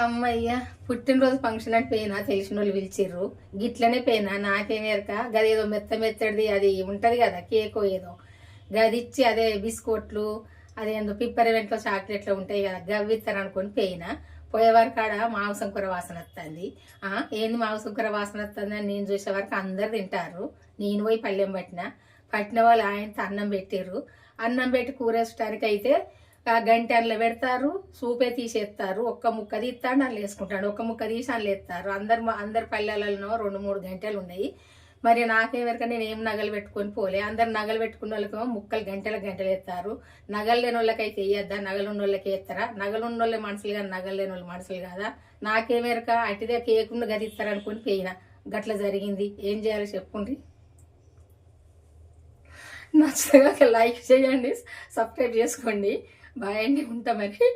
అమ్మయ్య పుట్టినరోజు ఫంక్షన్ అంటే పోయినా తెలిసిన వాళ్ళు పిలిచిర్రు. గిట్లనే పోయినా నాకేం ఎరక. గది ఏదో మెత్త మెత్తడిది అది ఉంటుంది కదా కేక్ ఏదో. గది ఇచ్చి అదే బిస్కెట్లు అదేందో పిప్పరవెంట్లో చాక్లెట్లు ఉంటాయి కదా గవి అనుకొని పోయినా పోయేవారు కాడ? మాంసం కూర వాసన వస్తుంది ఏంది మాంసం కూర వాసన వస్తుంది అని నేను చూసే వరకు అందరు తింటారు నేను పోయి పళ్ళెం పట్టిన. పట్టిన వాళ్ళు ఆయనతో అన్నం పెట్టిర్రు. అన్నం పెట్టి కూర వేసుకోవడానికి అయితే ఆ అందులో పెడతారు సూపే తీసేస్తారు ఒక్క ముక్క తీస్తాడు అందులో వేసుకుంటాడు. ఒక్క ముక్క తీసి అందులో వేస్తారు. అందరు అందరి పల్లెలలో రెండు మూడు గంటలు ఉన్నాయి. మరి నాకేమరిక నేను ఏం నగలు పెట్టుకొని పోలే. అందరు నగలు పెట్టుకున్న వాళ్ళకేమో ముక్కలు గంటల గంటలు ఎత్తారు నగలు లేని వాళ్ళకైతే వేయద్దా? నగలు ఉన్న వాళ్ళకి వేస్తారా? నగలు ఉన్న వాళ్ళే మనుషులు కానీ నగలు లేని వాళ్ళు మనుషులు కాదా? నాకేమేరక అటుదే కేకుండా గది అనుకుని పోయినా. గట్ల జరిగింది. ఏం చేయాలో నచ్చితే నచ్చగా లైక్ చేయండి సబ్స్క్రైబ్ చేసుకోండి. బాయ్ అండి ఉంటా మరి.